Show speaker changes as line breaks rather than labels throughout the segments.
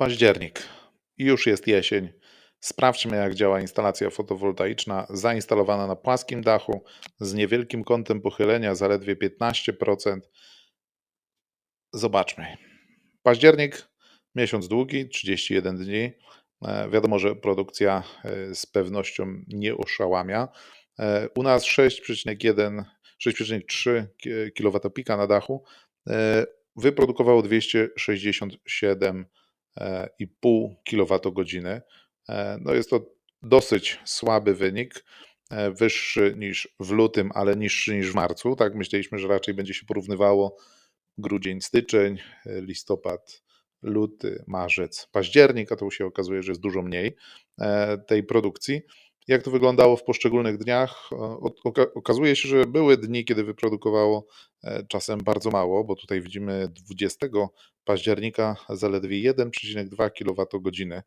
Październik. Już jest jesień. Sprawdźmy, jak działa instalacja fotowoltaiczna zainstalowana na płaskim dachu z niewielkim kątem pochylenia, zaledwie 15%. Zobaczmy. Październik, miesiąc długi, 31 dni. E, Wiadomo, że produkcja e, z pewnością nie oszałamia. E, U nas 6,1, 6,3 kWp na dachu wyprodukowało 267 e, i pół kWh. E, No jest to dosyć słaby wynik, e, wyższy niż w lutym, ale niższy niż w marcu. Tak myśleliśmy, że raczej będzie się porównywało grudzień, styczeń, e, listopad, luty, marzec, październik, a to się okazuje, że jest dużo mniej e, tej produkcji. Jak to wyglądało w poszczególnych dniach? Ok- oka- Okazuje się, że były dni, kiedy wyprodukowało e, czasem bardzo mało, bo tutaj widzimy 20 października zaledwie 1,2 kWh.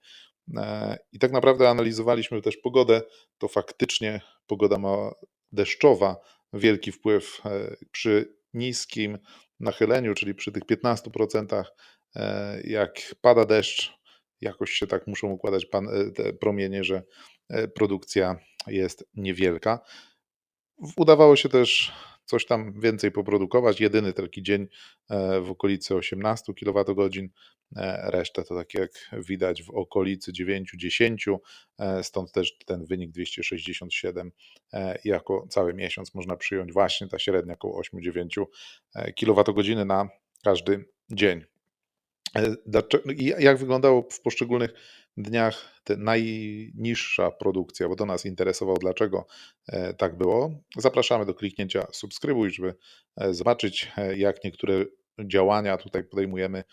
E, I tak naprawdę analizowaliśmy też pogodę, to faktycznie pogoda ma deszczowa wielki wpływ e, przy niskim nachyleniu, czyli przy tych 15%, e, jak pada deszcz, jakoś się tak muszą układać pan, promienie, że produkcja jest niewielka. Udawało się też coś tam więcej poprodukować. Jedyny taki dzień e, w okolicy 18 kWh, e, resztę to tak jak widać w okolicy 9-10, e, stąd też ten wynik 267 e, jako cały miesiąc można przyjąć właśnie ta średnia około 8-9 kWh na każdy dzień. E, dlaczego- I jak wyglądało w poszczególnych dniach ta najniższa produkcja, bo to nas interesowało, dlaczego e, tak było. Zapraszamy do kliknięcia subskrybuj, żeby e, zobaczyć, jak niektóre działania tutaj podejmujemy,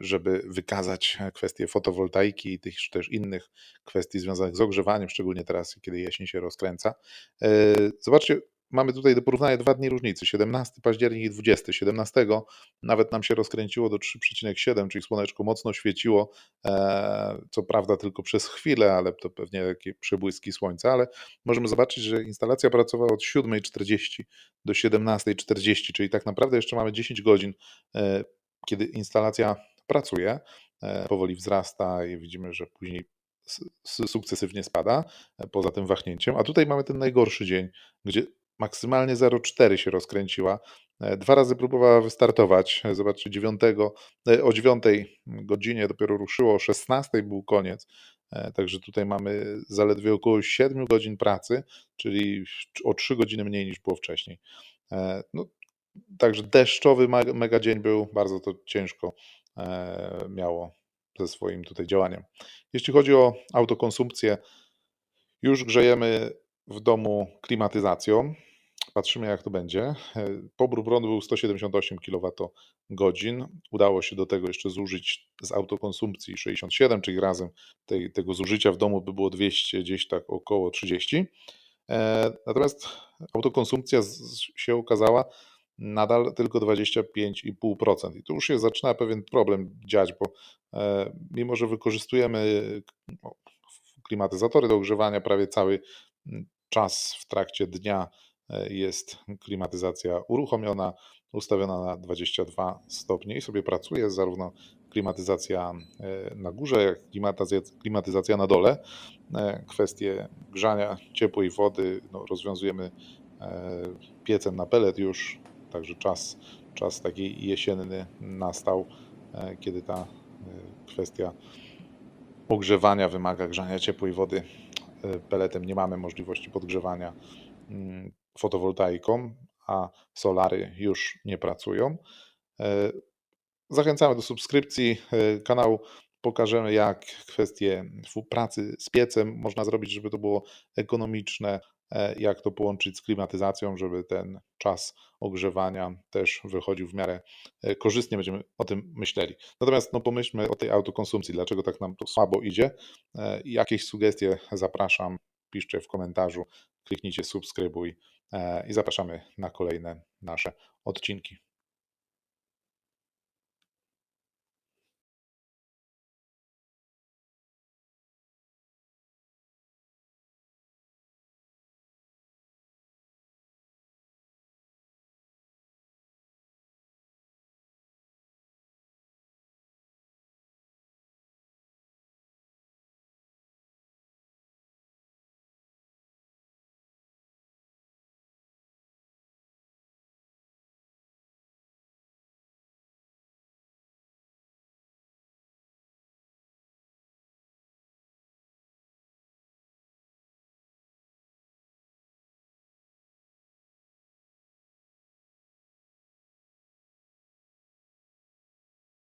żeby wykazać kwestie fotowoltaiki i tych też innych kwestii związanych z ogrzewaniem, szczególnie teraz, kiedy jesień się rozkręca. Zobaczcie, mamy tutaj do porównania dwa dni różnicy, 17 październik i 20. 17 nawet nam się rozkręciło do 3,7, czyli słoneczko mocno świeciło, e, co prawda tylko przez chwilę, ale to pewnie takie przebłyski słońca, ale możemy zobaczyć, że instalacja pracowała od 7.40 do 17.40, czyli tak naprawdę jeszcze mamy 10 godzin, e, kiedy instalacja pracuje, e, powoli wzrasta i widzimy, że później sukcesywnie spada, poza tym wahnięciem, a tutaj mamy ten najgorszy dzień, gdzie maksymalnie 0,4 się rozkręciła, E, Dwa razy próbowała wystartować. E, Zobaczcie, 9, e, o 9 godzinie dopiero ruszyło, o 16 był koniec. Także tutaj mamy zaledwie około 7 godzin pracy, czyli o 3 godziny mniej niż było wcześniej. No, także deszczowy mega dzień był, bardzo to ciężko miało ze swoim tutaj działaniem. Jeśli chodzi o autokonsumpcję, już grzejemy w domu klimatyzacją. Patrzymy, jak to będzie. E, Pobór prądu był 178 kWh. Udało się do tego jeszcze zużyć z autokonsumpcji 67, czyli razem tej, tego zużycia w domu by było 200, gdzieś tak około 30. E, Natomiast autokonsumpcja się okazała nadal tylko 25,5%. I tu już się zaczyna pewien problem dziać, bo e, mimo, że wykorzystujemy no, klimatyzatory do ogrzewania prawie cały czas w trakcie dnia jest klimatyzacja uruchomiona, ustawiona na 22 stopnie i sobie pracuje zarówno klimatyzacja e, na górze, jak klimatyzacja, klimatyzacja na dole. E, Kwestie grzania ciepłej wody no, rozwiązujemy e, piecem na pelet już, także czas, czas taki jesienny nastał, e, kiedy ta e, kwestia ogrzewania wymaga grzania ciepłej wody e, peletem. Nie mamy możliwości podgrzewania mm, fotowoltaiką, a solary już nie pracują. E, Zachęcamy do subskrypcji e, kanału. Pokażemy, jak kwestie pracy z piecem można zrobić, żeby to było ekonomiczne, e, jak to połączyć z klimatyzacją, żeby ten czas ogrzewania też wychodził w miarę korzystnie. Będziemy o tym myśleli. Natomiast no, pomyślmy o tej autokonsumpcji, dlaczego tak nam to słabo idzie. Jakieś sugestie zapraszam, piszcie w komentarzu, kliknijcie subskrybuj e, i zapraszamy na kolejne nasze odcinki.